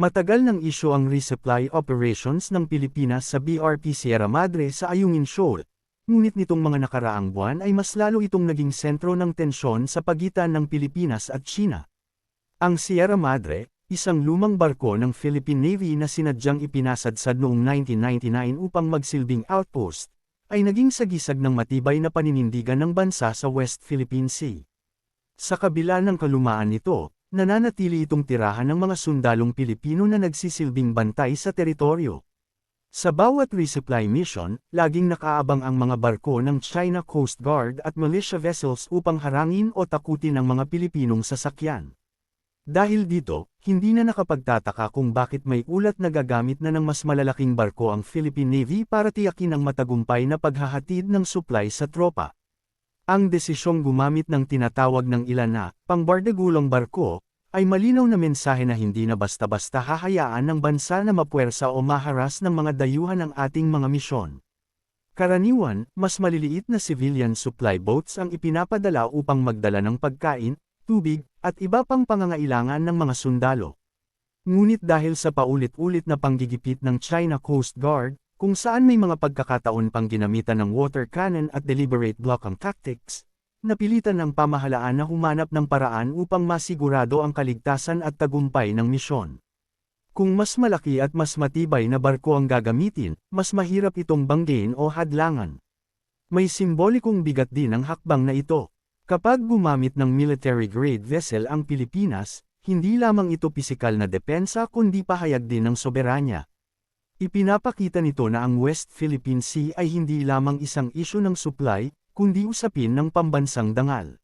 Matagal ng isyo ang resupply operations ng Pilipinas sa BRP Sierra Madre sa Ayungin Shoal, ngunit nitong mga nakaraang buwan ay mas lalo itong naging sentro ng tensyon sa pagitan ng Pilipinas at China. Ang Sierra Madre, isang lumang barko ng Philippine Navy na sinadyang ipinasadsad noong 1999 upang magsilbing outpost, ay naging sagisag ng matibay na paninindigan ng bansa sa West Philippine Sea. Sa kabila ng kalumaan nito, nananatili itong tirahan ng mga sundalong Pilipino na nagsisilbing bantay sa teritoryo. Sa bawat resupply mission, laging nakaabang ang mga barko ng China Coast Guard at militia vessels upang harangin o takutin ang mga Pilipinong sasakyan. Dahil dito, hindi na nakapagtataka kung bakit may ulat na gagamit na ng mas malalaking barko ang Philippine Navy para tiyakin ang matagumpay na paghahatid ng supply sa tropa. Ang desisyong gumamit ng tinatawag ng ilan na pangbardagulong barko ay malinaw na mensahe na hindi na basta-basta hahayaan ng bansa na mapuwersa o maharas ng mga dayuhan ng ating mga misyon. Karaniwan, mas maliliit na civilian supply boats ang ipinapadala upang magdala ng pagkain, tubig, at iba pang pangangailangan ng mga sundalo. Ngunit dahil sa paulit-ulit na panggigipit ng China Coast Guard, kung saan may mga pagkakataon pang ginamitan ng water cannon at deliberate blockade tactics, napilitan ng pamahalaan na humanap ng paraan upang masigurado ang kaligtasan at tagumpay ng misyon. Kung mas malaki at mas matibay na barko ang gagamitin, mas mahirap itong banggain o hadlangan. May simbolikong bigat din ang hakbang na ito. Kapag gumamit ng military-grade vessel ang Pilipinas, hindi lamang ito pisikal na depensa kundi pahayag din ng soberanya. Ipinapakita nito na ang West Philippine Sea ay hindi lamang isang isyu ng supply, kundi usapin ng pambansang dangal.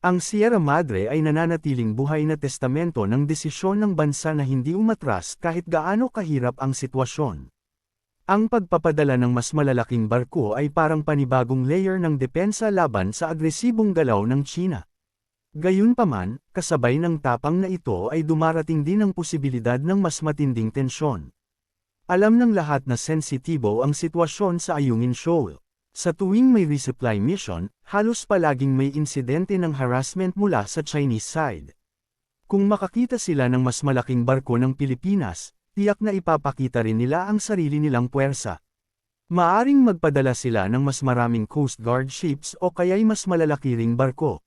Ang Sierra Madre ay nananatiling buhay na testamento ng desisyon ng bansa na hindi umatras kahit gaano kahirap ang sitwasyon. Ang pagpapadala ng mas malalaking barko ay parang panibagong layer ng depensa laban sa agresibong galaw ng China. Gayunpaman, kasabay ng tapang na ito ay dumarating din ang posibilidad ng mas matinding tensyon. Alam ng lahat na sensitibo ang sitwasyon sa Ayungin Shoal. Sa tuwing may resupply mission, halos palaging may insidente ng harassment mula sa Chinese side. Kung makakita sila ng mas malaking barko ng Pilipinas, tiyak na ipapakita rin nila ang sarili nilang puwersa. Maaring magpadala sila ng mas maraming Coast Guard ships o kaya'y mas malalaki ring barko.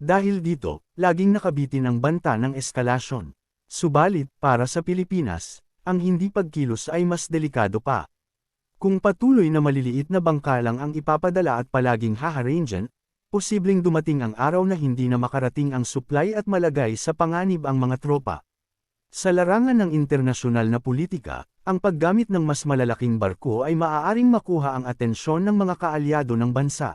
Dahil dito, laging nakabitin ang banta ng eskalasyon. Subalit, para sa Pilipinas, ang hindi pagkilos ay mas delikado pa. Kung patuloy na maliliit na bangka lang ang ipapadala at palaging haharangyan, posibleng dumating ang araw na hindi na makarating ang supply at malagay sa panganib ang mga tropa. Sa larangan ng internasyonal na politika, ang paggamit ng mas malalaking barko ay maaaring makuha ang atensyon ng mga kaalyado ng bansa.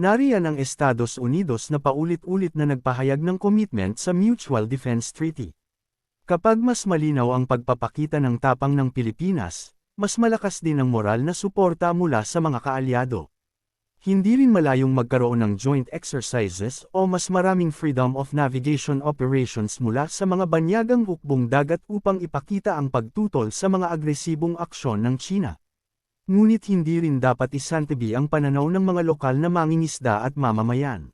Nariyan ang Estados Unidos na paulit-ulit na nagpahayag ng commitment sa Mutual Defense Treaty. Kapag mas malinaw ang pagpapakita ng tapang ng Pilipinas, mas malakas din ang moral na suporta mula sa mga kaalyado. Hindi rin malayong magkaroon ng joint exercises o mas maraming freedom of navigation operations mula sa mga banyagang hukbong dagat upang ipakita ang pagtutol sa mga agresibong aksyon ng China. Ngunit hindi rin dapat isantabi ang pananaw ng mga lokal na mangingisda at mamamayan.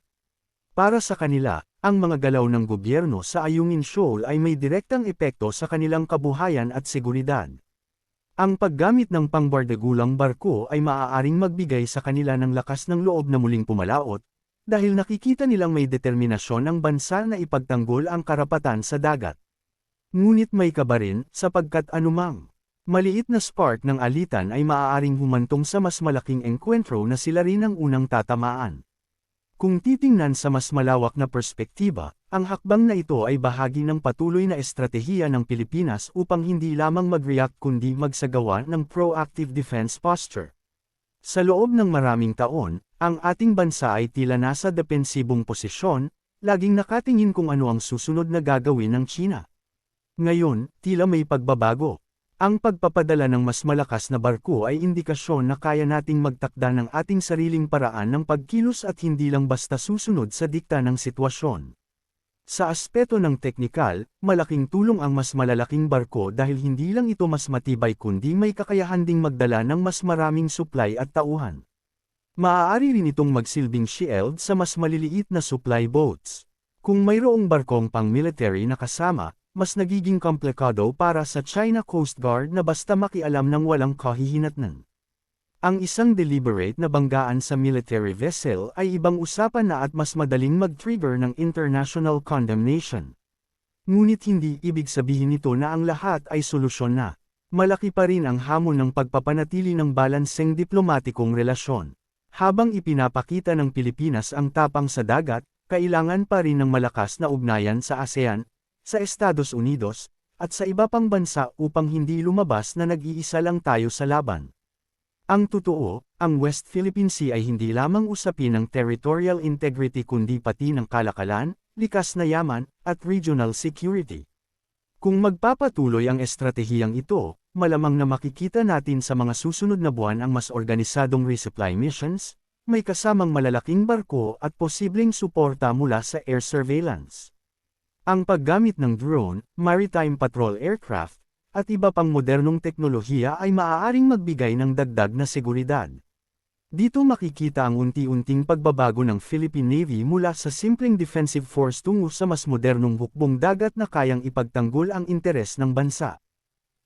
Para sa kanila, ang mga galaw ng gobyerno sa Ayungin Shoal ay may direktang epekto sa kanilang kabuhayan at seguridad. Ang paggamit ng pangbardagulang barko ay maaaring magbigay sa kanila ng lakas ng loob na muling pumalaot, dahil nakikita nilang may determinasyon ang bansa na ipagtanggol ang karapatan sa dagat. Ngunit may kaba rin, sapagkat anumang maliit na spark ng alitan ay maaaring humantong sa mas malaking enkwentro na sila rin ang unang tatamaan. Kung titingnan sa mas malawak na perspektiba, ang hakbang na ito ay bahagi ng patuloy na estratehiya ng Pilipinas upang hindi lamang mag-react kundi magsagawa ng proactive defense posture. Sa loob ng maraming taon, ang ating bansa ay tila nasa depensibong posisyon, laging nakatingin kung ano ang susunod na gagawin ng China. Ngayon, tila may pagbabago. Ang pagpapadala ng mas malakas na barko ay indikasyon na kaya nating magtakda ng ating sariling paraan ng pagkilos at hindi lang basta susunod sa dikta ng sitwasyon. Sa aspeto ng teknikal, malaking tulong ang mas malalaking barko dahil hindi lang ito mas matibay kundi may kakayahan ding magdala ng mas maraming supply at tauhan. Maaari rin itong magsilbing shield sa mas maliliit na supply boats. Kung mayroong barkong pang military na kasama, mas nagiging komplikado para sa China Coast Guard na basta makialam ng walang kahihinatnan. Ang isang deliberate na banggaan sa military vessel ay ibang usapan na at mas madaling mag-trigger ng international condemnation. Ngunit hindi ibig sabihin nito na ang lahat ay solusyon na. Malaki pa rin ang hamon ng pagpapanatili ng balanseng diplomatikong relasyon. Habang ipinapakita ng Pilipinas ang tapang sa dagat, kailangan pa rin ng malakas na ugnayan sa ASEAN, sa Estados Unidos, at sa iba pang bansa upang hindi lumabas na nag-iisa lang tayo sa laban. Ang totoo, ang West Philippine Sea ay hindi lamang usapin ng territorial integrity kundi pati ng kalakalan, likas na yaman, at regional security. Kung magpapatuloy ang estratehiyang ito, malamang na makikita natin sa mga susunod na buwan ang mas organisadong resupply missions, may kasamang malalaking barko at posibleng suporta mula sa air surveillance. Ang paggamit ng drone, maritime patrol aircraft, at iba pang modernong teknolohiya ay maaaring magbigay ng dagdag na seguridad. Dito makikita ang unti-unting pagbabago ng Philippine Navy mula sa simpleng defensive force tungo sa mas modernong hukbong dagat na kayang ipagtanggol ang interes ng bansa.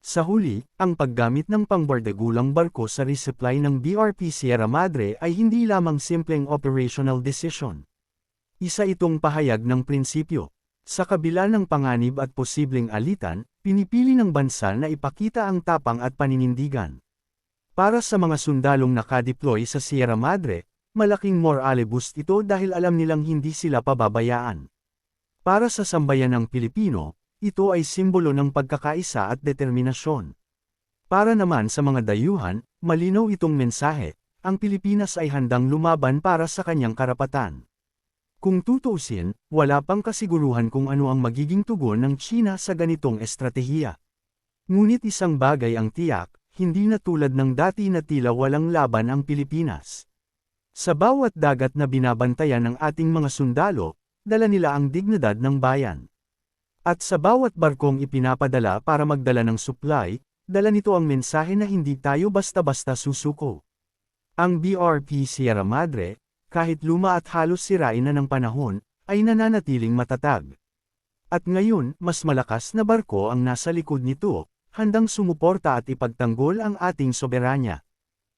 Sa huli, ang paggamit ng pangbardagulang barko sa resupply ng BRP Sierra Madre ay hindi lamang simpleng operational decision. Isa itong pahayag ng prinsipyo. Sa kabila ng panganib at posibleng alitan, pinipili ng bansa na ipakita ang tapang at paninindigan. Para sa mga sundalong nakadeploy sa Sierra Madre, malaking morale boost ito dahil alam nilang hindi sila pababayaan. Para sa sambayan ng Pilipino, ito ay simbolo ng pagkakaisa at determinasyon. Para naman sa mga dayuhan, malinaw itong mensahe, ang Pilipinas ay handang lumaban para sa kanyang karapatan. Kung tutuusin, wala pang kasiguruhan kung ano ang magiging tugon ng China sa ganitong estratehiya. Ngunit isang bagay ang tiyak, hindi na tulad ng dati na tila walang laban ang Pilipinas. Sa bawat dagat na binabantayan ng ating mga sundalo, dala nila ang dignidad ng bayan. At sa bawat barkong ipinapadala para magdala ng supply, dala nito ang mensahe na hindi tayo basta-basta susuko. Ang BRP Sierra Madre, kahit luma at halos sirain na ng panahon, ay nananatiling matatag. At ngayon, mas malakas na barko ang nasa likod nito, handang sumuporta at ipagtanggol ang ating soberanya.